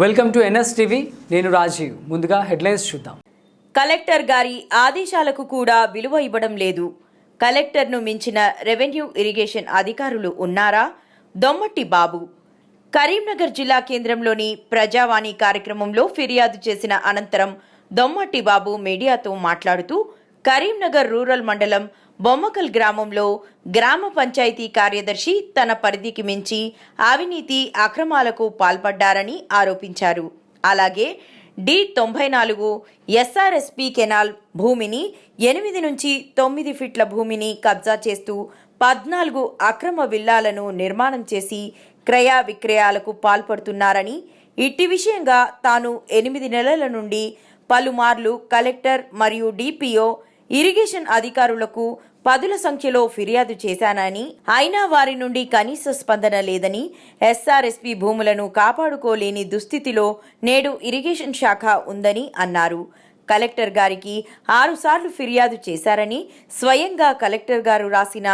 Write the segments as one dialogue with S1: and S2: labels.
S1: Welcome to NS TV. నేను రాజీవ్. ముందుగా headlines చూద్దాం.
S2: కలెక్టర్ గారి ఆదేశాలకు కూడా విలువ ఇవ్వడం లేదు. కలెక్టర్ను మించిన రెవెన్యూ ఇరిగేషన్ అధికారులు ఉన్నారా? దొమ్మట్టి బాబు. కరీంనగర్ జిల్లా కేంద్రంలోని ప్రజావాణి కార్యక్రమంలో ఫిర్యాదు చేసిన అనంతరం దొమ్మట్టి బాబు మీడియాతో మాట్లాడుతూ కరీంనగర్ రూరల్ మండలం బొమ్మకల్ గ్రామంలో గ్రామ పంచాయతీ కార్యదర్శి తన పరిధికి మించి అవినీతి అక్రమాలకు పాల్పడ్డారని ఆరోపించారు. అలాగే డి తొంభై నాలుగు ఎస్ఆర్ఎస్పి కెనాల్ భూమిని ఎనిమిది నుంచి తొమ్మిది ఫీట్ల భూమిని కబ్జా చేస్తూ పద్నాలుగు అక్రమ విల్లాలను నిర్మాణం చేసి క్రయ విక్రయాలకు పాల్పడుతున్నారని ఇట్టి విషయంగా తాను ఎనిమిది నెలల నుండి పలుమార్లు కలెక్టర్ మరియు డిపిఓ ఇరిగేషన్ అధికారులకు పదుల సంఖ్యలో ఫిర్యాదు చేశానని అయినా వారి నుండి కనీస స్పందన లేదని ఎస్ఆర్ఎస్పి భూములను కాపాడుకోలేని దుస్థితిలో నేడు ఇరిగేషన్ శాఖ ఉందని అన్నారు. కలెక్టర్ గారికి ఆరుసార్లు ఫిర్యాదు చేశారని స్వయంగా కలెక్టర్ గారు రాసిన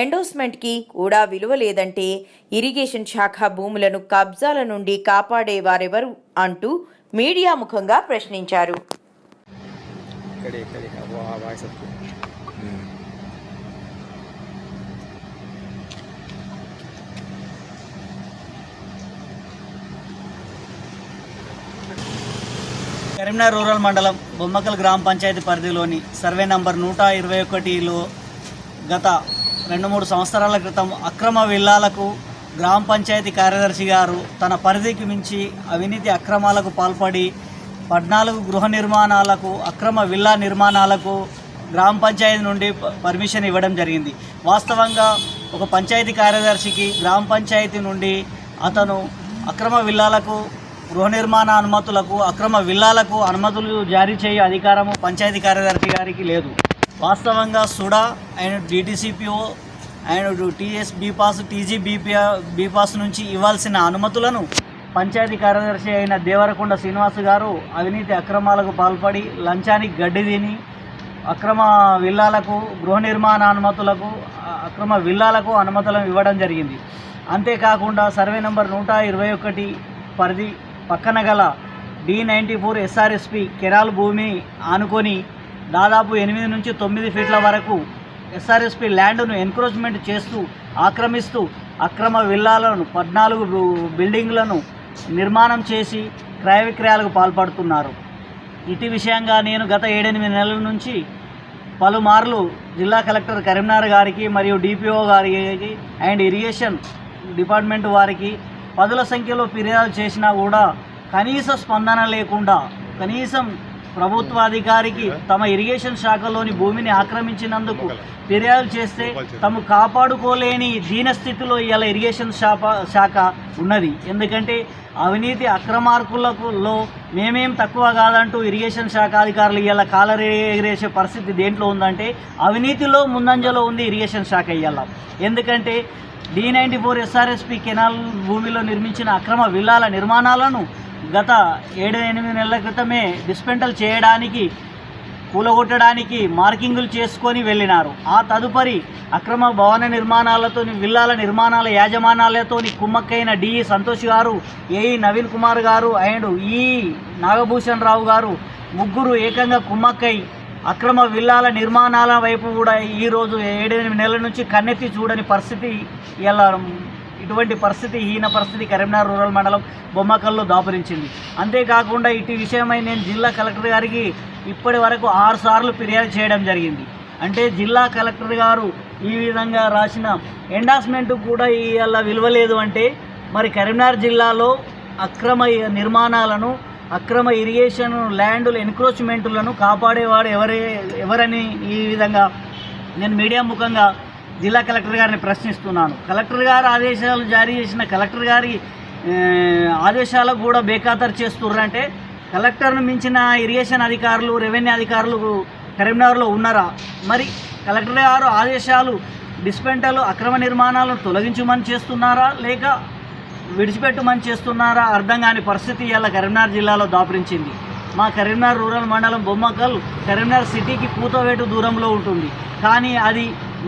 S2: ఎండోస్మెంట్కి కూడా విలువ లేదంటే ఇరిగేషన్ శాఖ భూములను కబ్జాల నుండి కాపాడే వారెవరు అంటూ మీడియా ముఖంగా ప్రశ్నించారు.
S3: ఇక్కడే ఇక్కడే. వాయిస్
S4: కరీంనగర్ రూరల్ మండలం బొమ్మకల్ గ్రామ పంచాయతీ పరిధిలోని సర్వే నంబర్ నూట ఇరవై ఒకటిలో గత రెండు మూడు సంవత్సరాల క్రితం అక్రమ విల్లాలకు గ్రామ పంచాయతీ కార్యదర్శి గారు తన పరిధికి మించి అవినీతి అక్రమాలకు పాల్పడి పద్నాలుగు గృహ నిర్మాణాలకు అక్రమ విల్లా నిర్మాణాలకు గ్రామ పంచాయతీ నుండి పర్మిషన్ ఇవ్వడం జరిగింది. వాస్తవంగా ఒక పంచాయతీ కార్యదర్శికి గ్రామ పంచాయతీ నుండి అతను అక్రమ విల్లాలకు గృహ నిర్మాణ అనుమతులకు అక్రమ విల్లాలకు అనుమతులు జారీ చేయ అధికారము పంచాయతీ కార్యదర్శి గారికి లేదు. వాస్తవంగా SUDA and DTCPO and TS bPASS TG BP bPASS నుంచి ఇవ్వాల్సిన అనుమతులను పంచాయతీ కార్యదర్శి అయిన దేవరకొండ శ్రీనివాస్ గారు అవినీతి అక్రమాలకు పాల్పడి లంచానికి గడ్డి తిని అక్రమ విల్లాలకు గృహ నిర్మాణ అనుమతులకు అక్రమ విల్లాలకు అనుమతులను ఇవ్వడం జరిగింది. అంతేకాకుండా సర్వే నెంబర్ నూట ఇరవై ఒకటి పరిధి పక్కన గల D ninety four SRSP canal భూమిని ఆనుకొని దాదాపు ఎనిమిది నుంచి తొమ్మిది ఫీట్ల వరకు ఎస్ఆర్ఎస్పి ల్యాండ్ను ఎన్క్రోచ్మెంట్ చేస్తూ ఆక్రమిస్తూ అక్రమ విల్లాలను పద్నాలుగు బిల్డింగ్లను నిర్మాణం చేసి క్రయ విక్రయాలకు పాల్పడుతున్నారు. ఇటు విషయంగా నేను గత ఏడెనిమిది నెలల నుంచి పలుమార్లు జిల్లా కలెక్టర్ కరీంనగర్ గారికి మరియు డిపిఓ గారికి అండ్ ఇరిగేషన్ డిపార్ట్మెంట్ వారికి పదుల సంఖ్యలో ఫిర్యాదు చేసినా కూడా కనీస స్పందన లేకుండా కనీసం ప్రభుత్వ అధికారికి తమ ఇరిగేషన్ శాఖలోని భూమిని ఆక్రమించినందుకు ఫిర్యాదు చేస్తే తమ కాపాడుకోలేని దీనస్థితిలో ఇవాళ ఇరిగేషన్ శాఖ శాఖ ఉన్నది. ఎందుకంటే అవినీతి అక్రమార్కులలో మేమేం తక్కువ కాదంటూ ఇరిగేషన్ శాఖ అధికారులు ఇవాళ కాలర్ ఎగిరేసే పరిస్థితి దేంట్లో ఉందంటే అవినీతిలో ముందంజలో ఉంది ఇరిగేషన్ శాఖ ఇవాళ. ఎందుకంటే D ninety four SRSP canal భూమిలో నిర్మించిన అక్రమ విల్లాల నిర్మాణాలను గత ఏడు ఎనిమిది నెలల క్రితమే డిస్పెంటల్ చేయడానికి కూలగొట్టడానికి మార్కింగులు చేసుకొని వెళ్ళినారు. ఆ తదుపరి అక్రమ భవన నిర్మాణాలతో విల్లాల నిర్మాణాల యాజమాన్యాలతోని కుమ్మక్కైన డిఈ సంతోష్ గారు ఏఈ నవీన్ కుమార్ గారు అండ్ ఈ. నాగభూషణ్ రావు గారు ముగ్గురు ఏకంగా కుమ్మక్కై అక్రమ విల్లాల నిర్మాణాల వైపు కూడా ఈరోజు ఏడెనిమిది నెలల నుంచి కన్నెత్తి చూడని పరిస్థితి ఇలా ఇటువంటి పరిస్థితి హీన పరిస్థితి కరీంనగర్ రూరల్ మండలం బొమ్మకల్లో దాపురించింది. అంతేకాకుండా ఇటు విషయమై నేను జిల్లా కలెక్టర్ గారికి ఇప్పటి వరకు ఆరు సార్లు ఫిర్యాదు చేయడం జరిగింది. అంటే జిల్లా కలెక్టర్ గారు ఈ విధంగా రాసిన ఎండాస్మెంట్ కూడా ఇలా విలువ లేదు అంటే మరి కరీంనగర్ జిల్లాలో అక్రమ నిర్మాణాలను అక్రమ ఇరిగేషన్ ల్యాండ్లు ఎన్క్రోచ్మెంట్లను కాపాడేవాడు ఎవరే ఎవరని ఈ విధంగా నేను మీడియా ముఖంగా జిల్లా కలెక్టర్ గారిని ప్రశ్నిస్తున్నాను. కలెక్టర్ గారు ఆదేశాలు జారీ చేసిన కలెక్టర్ గారి ఆదేశాలకు కూడా బేఖాతరు చేస్తున్నారంటే కలెక్టర్ను మించిన ఇరిగేషన్ అధికారులు రెవెన్యూ అధికారులు కరీంనగర్లో ఉన్నారా? మరి కలెక్టర్ గారు ఆదేశాలు డిస్పెంటలు అక్రమ నిర్మాణాలను తొలగించమని చేస్తున్నారా? లేక విడిచిపెట్టమని చేస్తున్నారా? అర్థం కాని పరిస్థితి ఇలా కరీంనగర్ జిల్లాలో దాపురించింది. మా కరీంనగర్ రూరల్ మండలం బొమ్మకల్ కరీంనగర్ సిటీకి కూతవేటు దూరంలో ఉంటుంది. కానీ అది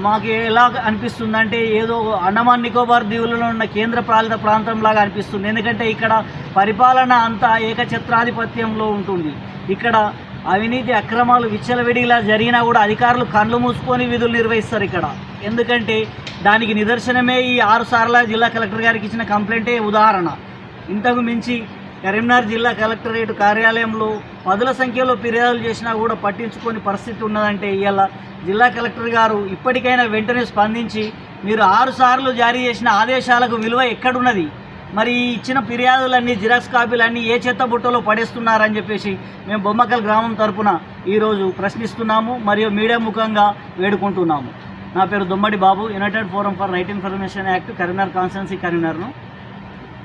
S4: మాకు ఎలా అనిపిస్తుందంటే ఏదో అండమాన్ నికోబార్ దీవులలో ఉన్న కేంద్ర పాలిత ప్రాంతంలాగా అనిపిస్తుంది. ఎందుకంటే ఇక్కడ పరిపాలన అంతా ఏకఛత్రాధిపత్యంలో ఉంటుంది. ఇక్కడ అవినీతి అక్రమాలు విచ్చలవిడిలా జరిగినా కూడా అధికారులు కళ్ళు మూసుకొని విధులు నిర్వహిస్తారు ఇక్కడ. ఎందుకంటే దానికి నిదర్శనమే ఈ ఆరు సార్ల జిల్లా కలెక్టర్ గారికి ఇచ్చిన కంప్లైంటే ఉదాహరణ. ఇంతకు మించి కరీంనగర్ జిల్లా కలెక్టరేట్ కార్యాలయంలో పదుల సంఖ్యలో ఫిర్యాదులు చేసినా కూడా పట్టించుకొని పరిస్థితి ఉన్నదంటే ఇవాళ జిల్లా కలెక్టర్ గారు ఇప్పటికైనా వెంటనే స్పందించి మీరు ఆరు సార్లు జారీ చేసిన ఆదేశాలకు విలువ ఎక్కడున్నది? మరి ఇచ్చిన ఫిర్యాదులన్నీ జిరాక్స్ కాపీలన్నీ ఏ చెత్త బుట్టలో పడేస్తున్నారని చెప్పేసి మేము బొమ్మకల్ గ్రామం తరపున ఈరోజు ప్రశ్నిస్తున్నాము మరియు మీడియా ముఖంగా వేడుకుంటున్నాము. నా పేరు Dommadi Babu united forum for right information act Karimnagar constituency కరీంనగర్ను.